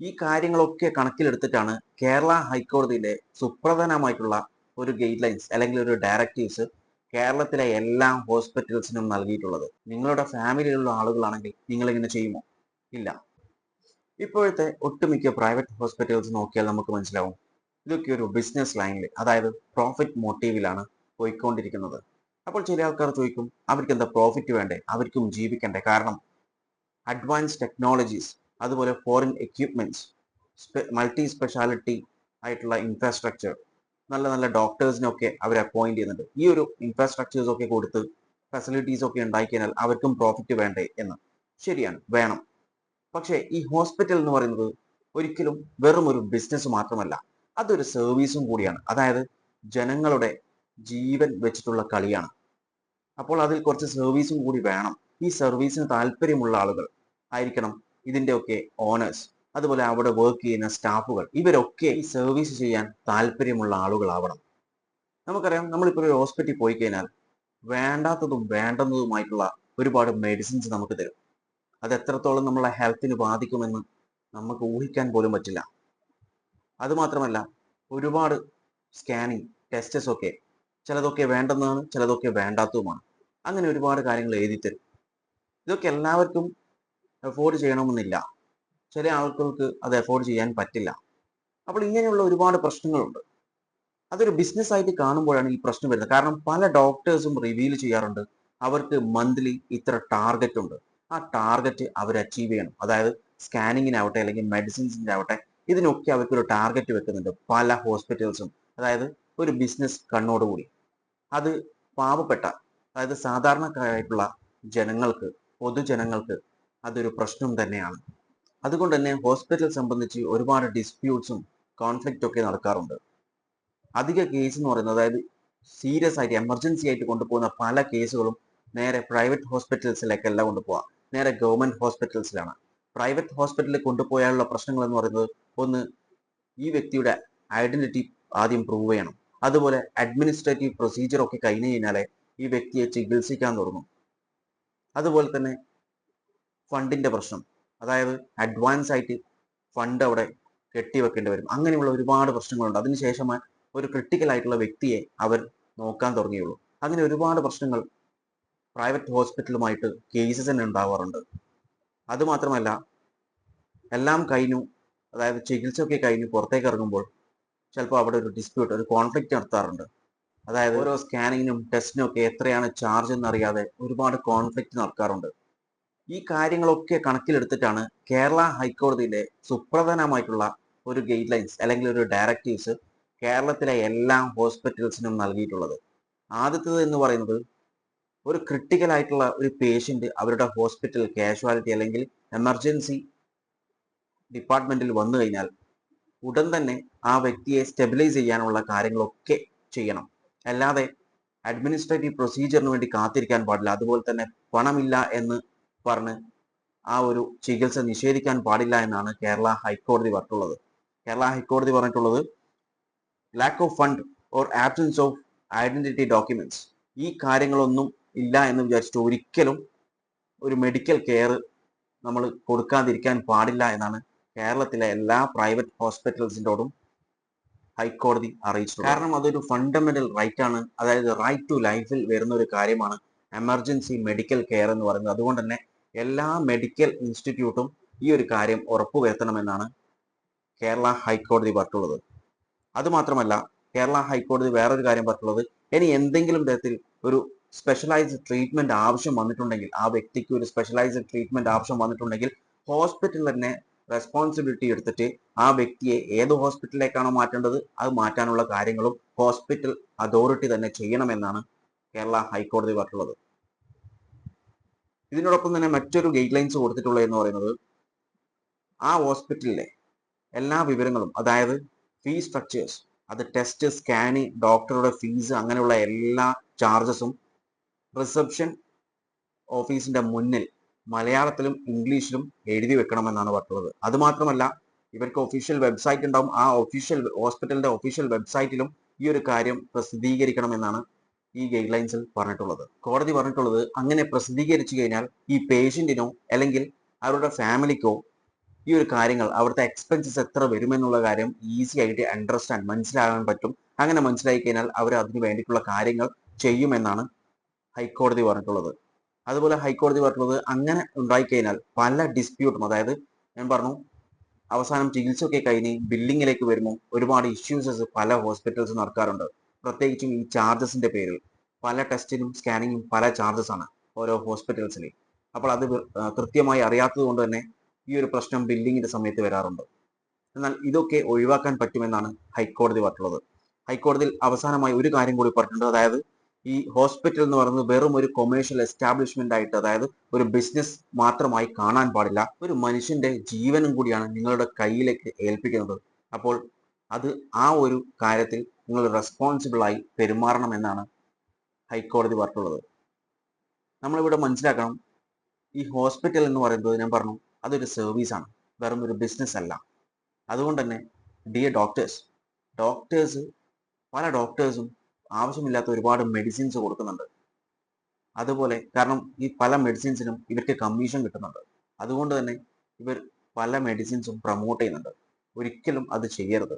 ഈ കാര്യങ്ങളൊക്കെ കണക്കിലെടുത്തിട്ടാണ് കേരള ഹൈക്കോടതിയിലെ സുപ്രധാനമായിട്ടുള്ള ഒരു ഗൈഡ് ലൈൻസ് അല്ലെങ്കിൽ ഒരു ഡയറക്റ്റീവ്സ് കേരളത്തിലെ എല്ലാ ഹോസ്പിറ്റൽസിനും നൽകിയിട്ടുള്ളത്. നിങ്ങളുടെ ഫാമിലിയിലുള്ള ആളുകളാണെങ്കിൽ നിങ്ങൾ ഇങ്ങനെ ചെയ്യുമോ? ഇല്ല. ഇപ്പോഴത്തെ ഒട്ടുമിക്ക പ്രൈവറ്റ് ഹോസ്പിറ്റൽസ് നോക്കിയാൽ നമുക്ക് മനസ്സിലാവും. ഇതൊക്കെ ഒരു ബിസിനസ് ലൈനിൽ അതായത് പ്രോഫിറ്റ് മോട്ടീവിലാണ് പോയിക്കൊണ്ടിരിക്കുന്നത്. അപ്പോൾ ചില ആൾക്കാർ ചോദിക്കും അവർക്ക് എന്താ പ്രോഫിറ്റ് വേണ്ടേ? അവർക്കും ജീവിക്കണ്ടേ? കാരണം അഡ്വാൻസ് ടെക്നോളജീസ് അതുപോലെ ഫോറിൻ എക്യുപ്മെന്റ്സ് മൾട്ടി സ്പെഷ്യാലിറ്റി ആയിട്ടുള്ള ഇൻഫ്രാസ്ട്രക്ചർ നല്ല നല്ല ഡോക്ടേഴ്സിനൊക്കെ അവർ അപ്പോയിന്റ് ചെയ്യുന്നുണ്ട്. ഈ ഒരു ഇൻഫ്രാസ്ട്രക്ചേഴ്സ് ഒക്കെ കൊടുത്ത് ഫെസിലിറ്റീസ് ഒക്കെ ഉണ്ടാക്കി കഴിഞ്ഞാൽ അവർക്കും പ്രോഫിറ്റ് വേണ്ടേ എന്ന്. ശരിയാണ് വേണം. പക്ഷേ ഈ ഹോസ്പിറ്റൽ എന്ന് പറയുന്നത് ഒരിക്കലും വെറും ഒരു ബിസിനസ് മാത്രമല്ല അതൊരു സർവീസും കൂടിയാണ്. അതായത് ജനങ്ങളുടെ ജീവൻ വെച്ചിട്ടുള്ള കളിയാണ്. അപ്പോൾ അതിൽ കുറച്ച് സർവീസും കൂടി വേണം. ഈ സർവീസിന് താല്പര്യമുള്ള ആളുകൾ ആയിരിക്കണം ഇതിന്റെയൊക്കെ ഓണേഴ്സ് അതുപോലെ അവിടെ വർക്ക് ചെയ്യുന്ന സ്റ്റാഫുകൾ ഇവരൊക്കെ ഈ സർവീസ് ചെയ്യാൻ താല്പര്യമുള്ള ആളുകളാവണം. നമുക്കറിയാം നമ്മളിപ്പോൾ ഒരു ഹോസ്പിറ്റലിൽ പോയി കഴിഞ്ഞാൽ വേണ്ടാത്തതും വേണ്ടുന്നതുമായിട്ടുള്ള ഒരുപാട് മെഡിസിൻസ് നമുക്ക് തരും. അത് എത്രത്തോളം നമ്മളെ ഹെൽത്തിന് ബാധിക്കുമെന്ന് നമുക്ക് ഊഹിക്കാൻ പോലും പറ്റില്ല. അതുമാത്രമല്ല ഒരുപാട് സ്കാനിങ് ടെസ്റ്റസ് ഒക്കെ ചിലതൊക്കെ വേണ്ടെന്നാണ് ചിലതൊക്കെ വേണ്ടാത്തതുമാണ്. അങ്ങനെ ഒരുപാട് കാര്യങ്ങൾ എഴുതി തരും. ഇതൊക്കെ എല്ലാവർക്കും അഫോർഡ് ചെയ്യണമെന്നില്ല. ചില ആളുകൾക്ക് അത് എഫോർഡ് ചെയ്യാൻ പറ്റില്ല. അപ്പോൾ ഇങ്ങനെയുള്ള ഒരുപാട് പ്രശ്നങ്ങളുണ്ട്. അതൊരു ബിസിനസ് ആയിട്ട് കാണുമ്പോഴാണ് ഈ പ്രശ്നം വരുന്നത്. കാരണം പല ഡോക്ടേഴ്സും റിവീൽ ചെയ്യാറുണ്ട്. അവർക്ക് മന്ത്ലി ഇത്ര ടാർഗറ്റ് ഉണ്ട്. ആ ടാർഗറ്റ് അവർ അച്ചീവ് ചെയ്യണം. അതായത് സ്കാനിങ്ങിനാവട്ടെ അല്ലെങ്കിൽ മെഡിസിൻസിന്റെ ആവട്ടെ ഇതിനൊക്കെ അവർക്ക് ഒരു ടാർഗറ്റ് വെക്കുന്നുണ്ട്. പല ഹോസ്പിറ്റൽസും അതായത് ഒരു ബിസിനസ് കണ്ണോടുകൂടി. അത് പാവപ്പെട്ട അതായത് സാധാരണക്കാരായിട്ടുള്ള ജനങ്ങൾക്ക് പൊതുജനങ്ങൾക്ക് അതൊരു പ്രശ്നം തന്നെയാണ്. അതുകൊണ്ട് തന്നെ ഹോസ്പിറ്റൽ സംബന്ധിച്ച് ഒരുപാട് ഡിസ്പ്യൂട്ട്സും കോൺഫ്ലിക്റ്റും ഒക്കെ നടക്കാറുണ്ട്. അധിക കേസ് എന്ന് പറയുന്നത് അതായത് സീരിയസ് ആയിട്ട് എമർജൻസി ആയിട്ട് കൊണ്ടുപോകുന്ന പല കേസുകളും നേരെ പ്രൈവറ്റ് ഹോസ്പിറ്റൽസിലേക്കല്ല കൊണ്ടുപോകാം നേരെ ഗവൺമെന്റ് ഹോസ്പിറ്റൽസിലാണ് പ്രൈവറ്റ് ഹോസ്പിറ്റലിൽ കൊണ്ടുപോയാലുള്ള പ്രശ്നങ്ങൾ എന്ന് പറയുന്നത് ഒന്ന് ഈ വ്യക്തിയുടെ ഐഡന്റിറ്റി ആദ്യം പ്രൂവ് ചെയ്യണം. അതുപോലെ അഡ്മിനിസ്ട്രേറ്റീവ് പ്രൊസീജിയർ ഒക്കെ കഴിഞ്ഞു കഴിഞ്ഞാലേ ഈ വ്യക്തിയെ ചികിത്സിക്കാൻ തുടങ്ങും. അതുപോലെ തന്നെ ഫണ്ടിന്റെ പ്രശ്നം. അതായത് അഡ്വാൻസ് ആയിട്ട് ഫണ്ട് അവിടെ കെട്ടിവെക്കേണ്ടി വരും. അങ്ങനെയുള്ള ഒരുപാട് പ്രശ്നങ്ങളുണ്ട്. അതിനുശേഷം ഒരു ക്രിട്ടിക്കൽ ആയിട്ടുള്ള വ്യക്തിയെ അവർ നോക്കാൻ തുടങ്ങിയുള്ളൂ. അങ്ങനെ ഒരുപാട് പ്രശ്നങ്ങൾ പ്രൈവറ്റ് ഹോസ്പിറ്റലുമായിട്ട് കേസസ് തന്നെ ഉണ്ടാവാറുണ്ട്. അതുമാത്രമല്ല എല്ലാം കഴിഞ്ഞു അതായത് ചികിത്സയൊക്കെ കഴിഞ്ഞ് പുറത്തേക്ക് ഇറങ്ങുമ്പോൾ ചിലപ്പോൾ അവിടെ ഒരു ഡിസ്പ്യൂട്ട് ഒരു കോൺഫ്ലിക്റ്റ് നടത്താറുണ്ട്. അതായത് ഓരോ സ്കാനിങ്ങിനും ടെസ്റ്റിനും ഒക്കെ എത്രയാണ് ചാർജ് എന്നറിയാതെ ഒരുപാട് കോൺഫ്ലിക്റ്റ് നടക്കാറുണ്ട്. ഈ കാര്യങ്ങളൊക്കെ കണക്കിലെടുത്തിട്ടാണ് കേരള ഹൈക്കോടതിയിലെ സുപ്രധാനമായിട്ടുള്ള ഒരു ഗൈഡ് ലൈൻസ് അല്ലെങ്കിൽ ഒരു ഡയറക്റ്റീവ്സ് കേരളത്തിലെ എല്ലാ ഹോസ്പിറ്റൽസിനും നൽകിയിട്ടുള്ളത്. ആദ്യത്തേത് എന്ന് പറയുന്നത് ഒരു ക്രിട്ടിക്കൽ ആയിട്ടുള്ള ഒരു പേഷ്യന്റ് അവരുടെ ഹോസ്പിറ്റൽ കാഷ്വാലിറ്റി അല്ലെങ്കിൽ എമർജൻസി ഡിപ്പാർട്ട്മെന്റിൽ വന്നു കഴിഞ്ഞാൽ ഉടൻ തന്നെ ആ വ്യക്തിയെ സ്റ്റെബിലൈസ് ചെയ്യാനുള്ള കാര്യങ്ങളൊക്കെ ചെയ്യണം. അല്ലാതെ അഡ്മിനിസ്ട്രേറ്റീവ് പ്രൊസീജിയറിന് വേണ്ടി കാത്തിരിക്കാൻ പാടില്ല. അതുപോലെ തന്നെ പണമില്ല എന്ന് പറഞ്ഞ് ആ ഒരു ചികിത്സ നിഷേധിക്കാൻ പാടില്ല എന്നാണ് കേരള ഹൈക്കോടതി പറഞ്ഞിട്ടുള്ളത്. കേരള ഹൈക്കോടതി പറഞ്ഞിട്ടുള്ളത് lack of fund or absence of identity documents ഈ കാര്യങ്ങളൊന്നും ഇല്ല എന്ന് വിചാരിച്ചിട്ട് ഒരിക്കലും ഒരു മെഡിക്കൽ കെയർ നമ്മൾ കൊടുക്കാതിരിക്കാൻ പാടില്ല എന്നാണ് കേരളത്തിലെ എല്ലാ പ്രൈവറ്റ് ഹോസ്പിറ്റൽസിന്റോടും ഹൈക്കോടതി അറിയിച്ചു കാരണം അതൊരു ഫണ്ടമെന്റൽ റൈറ്റ് ആണ്. അതായത് റൈറ്റ് ടു ലൈഫിൽ വരുന്ന ഒരു കാര്യമാണ് എമർജൻസി മെഡിക്കൽ കെയർ എന്ന് പറയുന്നത്. അതുകൊണ്ട് തന്നെ എല്ലാ മെഡിക്കൽ ഇൻസ്റ്റിറ്റ്യൂട്ടും ഈ ഒരു കാര്യം ഉറപ്പുവരുത്തണമെന്നാണ് കേരള ഹൈക്കോടതി പറഞ്ഞിട്ടുള്ളത്. അതുമാത്രമല്ല കേരള ഹൈക്കോടതി വേറൊരു കാര്യം പറഞ്ഞിട്ടുള്ളത് ഇനി എന്തെങ്കിലും തരത്തിൽ ഒരു സ്പെഷ്യലൈസ്ഡ് ട്രീറ്റ്മെന്റ് ആവശ്യം വന്നിട്ടുണ്ടെങ്കിൽ ആ വ്യക്തിക്ക് ഒരു സ്പെഷ്യലൈസ്ഡ് ട്രീറ്റ്മെന്റ് ആവശ്യം വന്നിട്ടുണ്ടെങ്കിൽ ഹോസ്പിറ്റൽ തന്നെ റെസ്പോൺസിബിലിറ്റി എടുത്തിട്ട് ആ വ്യക്തിയെ ഏത് ഹോസ്പിറ്റലിലേക്കാണോ മാറ്റേണ്ടത് അത് മാറ്റാനുള്ള കാര്യങ്ങളും ഹോസ്പിറ്റൽ അതോറിറ്റി തന്നെ ചെയ്യണമെന്നാണ് കേരള ഹൈക്കോടതി പറഞ്ഞിട്ടുള്ളത്. ഇതിനോടൊപ്പം തന്നെ മറ്റൊരു ഗൈഡ് ലൈൻസ് കൊടുത്തിട്ടുള്ളത് എന്ന് പറയുന്നത് ആ ഹോസ്പിറ്റലിലെ എല്ലാ വിവരങ്ങളും അതായത് ഫീ സ്ട്രക്ചേഴ്സ് അത് ടെസ്റ്റ് സ്കാന് ഡോക്ടറുടെ ഫീസ് അങ്ങനെയുള്ള എല്ലാ ചാർജസും റിസപ്ഷൻ ഓഫീസിന്റെ മുന്നിൽ മലയാളത്തിലും ഇംഗ്ലീഷിലും എഴുതി വെക്കണമെന്നാണ് പറഞ്ഞിട്ടുള്ളത് അതുമാത്രമല്ല ഇവർക്ക് ഒഫീഷ്യൽ വെബ്സൈറ്റ് ഉണ്ടാവും. ആ ഒഫീഷ്യൽ ഹോസ്പിറ്റലിന്റെ ഒഫീഷ്യൽ വെബ്സൈറ്റിലും ഈ ഒരു കാര്യം പ്രസിദ്ധീകരിക്കണമെന്നാണ് ഈ ഗൈഡ് ലൈൻസിൽ പറഞ്ഞിട്ടുള്ളത്. കോടതി പറഞ്ഞിട്ടുള്ളത് അങ്ങനെ പ്രസിദ്ധീകരിച്ചു കഴിഞ്ഞാൽ ഈ പേഷ്യന്റിനോ അല്ലെങ്കിൽ അവരുടെ ഫാമിലിക്കോ ഈ ഒരു കാര്യങ്ങൾ അവിടുത്തെ എക്സ്പെൻസസ് എത്ര വരുമെന്നുള്ള കാര്യം ഈസി ആയിട്ട് അണ്ടർസ്റ്റാൻഡ് മനസ്സിലാകാൻ പറ്റും. അങ്ങനെ മനസ്സിലാക്കി കഴിഞ്ഞാൽ അവർ അതിന് വേണ്ടിയിട്ടുള്ള കാര്യങ്ങൾ ചെയ്യുമെന്നാണ് ഹൈക്കോടതി പറഞ്ഞിട്ടുള്ളത്. അതുപോലെ ഹൈക്കോടതി പറഞ്ഞിട്ടുള്ളത് അങ്ങനെ ഉണ്ടായിക്കഴിഞ്ഞാൽ പല ഡിസ്പ്യൂട്ടും അതായത് ഞാൻ പറഞ്ഞു അവസാനം ചികിത്സയൊക്കെ കഴിഞ്ഞ് ബില്ലിങ്ങിലേക്ക് വരുമ്പോൾ ഒരുപാട് ഇഷ്യൂസസ് പല ഹോസ്പിറ്റൽസ് നടക്കാറുണ്ട്. പ്രത്യേകിച്ചും ഈ ചാർജസിന്റെ പേരിൽ പല ടെസ്റ്റിനും സ്കാനിങ്ങും പല ചാർജസ് ആണ് ഓരോ ഹോസ്പിറ്റൽസിൽ അപ്പോൾ അത് കൃത്യമായി അറിയാത്തത് കൊണ്ട് തന്നെ ഈ ഒരു പ്രശ്നം ബില്ലിങ്ങിന്റെ സമയത്ത് വരാറുണ്ട്. എന്നാൽ ഇതൊക്കെ ഒഴിവാക്കാൻ പറ്റുമെന്നാണ് ഹൈക്കോടതി പറഞ്ഞിട്ടുള്ളത് ഹൈക്കോടതിയിൽ അവസാനമായി ഒരു കാര്യം കൂടി പറഞ്ഞിട്ടുണ്ട്. അതായത് ഈ ഹോസ്പിറ്റൽ എന്ന് പറയുന്നത് വെറും ഒരു കൊമേഴ്ഷ്യൽ എസ്റ്റാബ്ലിഷ്മെന്റ് ആയിട്ട് അതായത് ഒരു ബിസിനസ് മാത്രമായി കാണാൻ പാടില്ല. ഒരു മനുഷ്യന്റെ ജീവനും കൂടിയാണ് നിങ്ങളുടെ കയ്യിലേക്ക് ഏൽപ്പിക്കുന്നത്. അപ്പോൾ അത് ആ ഒരു കാര്യത്തിൽ നിങ്ങൾ റെസ്പോൺസിബിളായി പെരുമാറണം എന്നാണ് ഹൈക്കോടതി പറഞ്ഞിട്ടുള്ളത്. നമ്മളിവിടെ മനസ്സിലാക്കണം ഈ ഹോസ്പിറ്റൽ എന്ന് പറയുന്നത് ഞാൻ പറഞ്ഞു അതൊരു സർവീസാണ് വെറും ഒരു ബിസിനസ് അല്ല. അതുകൊണ്ട് തന്നെ ഡിയർ ഡോക്ടേഴ്സ് ഡോക്ടേഴ്സ് പല ഡോക്ടേഴ്സും ആവശ്യമില്ലാത്ത ഒരുപാട് മെഡിസിൻസ് കൊടുക്കുന്നുണ്ട്. അതുപോലെ കാരണം ഈ പല മെഡിസിൻസിനും ഇവർക്ക് കമ്മീഷൻ കിട്ടുന്നുണ്ട്. അതുകൊണ്ട് തന്നെ ഇവർ പല മെഡിസിൻസും പ്രൊമോട്ട് ചെയ്യുന്നുണ്ട്. ഒരിക്കലും അത് ചെയ്യരുത്.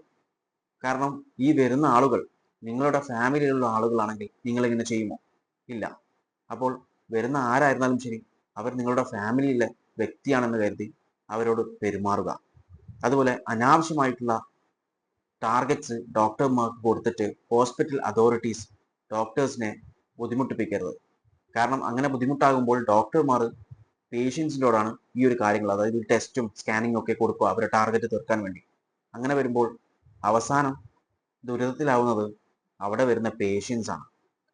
കാരണം ഈ വരുന്ന ആളുകൾ നിങ്ങളുടെ ഫാമിലിയിലുള്ള ആളുകളാണെങ്കിൽ നിങ്ങൾ ഇങ്ങനെ ചെയ്യുമോ? ഇല്ല. അപ്പോൾ വരുന്ന ആരായിരുന്നാലും ശരി അവർ നിങ്ങളുടെ ഫാമിലിയിലെ വ്യക്തിയാണെന്ന് കരുതി അവരോട് പെരുമാറുക. അതുപോലെ അനാവശ്യമായിട്ടുള്ള ടാർഗറ്റ്സ് ഡോക്ടർമാർക്ക് കൊടുത്തിട്ട് ഹോസ്പിറ്റൽ അതോറിറ്റീസ് ഡോക്ടേഴ്സിനെ ബുദ്ധിമുട്ടിപ്പിക്കരുത്. കാരണം അങ്ങനെ ബുദ്ധിമുട്ടാകുമ്പോൾ ഡോക്ടർമാർ പേഷ്യൻസിനോടാണ് ഈ ഒരു കാര്യങ്ങൾ അതായത് ടെസ്റ്റും സ്കാനിങ്ങും ഒക്കെ കൊടുക്കുക അവരെ ടാർഗറ്റ് തീർക്കാൻ വേണ്ടി. അങ്ങനെ വരുമ്പോൾ അവസാനം ദുരിതത്തിലാവുന്നത് അവിടെ വരുന്ന പേഷ്യൻസ് ആണ്.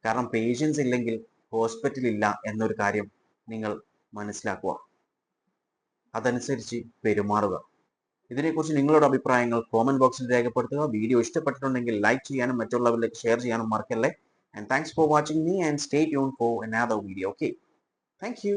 കാരണം പേഷ്യൻസ് ഇല്ലെങ്കിൽ ഹോസ്പിറ്റൽ ഇല്ല എന്നൊരു കാര്യം നിങ്ങൾ മനസ്സിലാക്കുക. അതനുസരിച്ച് പെരുമാറുക. ഇതിനെക്കുറിച്ച് നിങ്ങളുടെ അഭിപ്രായങ്ങൾ കോമന്റ് ബോക്സിൽ രേഖപ്പെടുത്തുക. വീഡിയോ ഇഷ്ടപ്പെട്ടിട്ടുണ്ടെങ്കിൽ ലൈക്ക് ചെയ്യാനും മറ്റുള്ളവരിലേക്ക് ഷെയർ ചെയ്യാനും മറക്കല്ലേ. And thanks for watching me and stay tune for another video okay thank you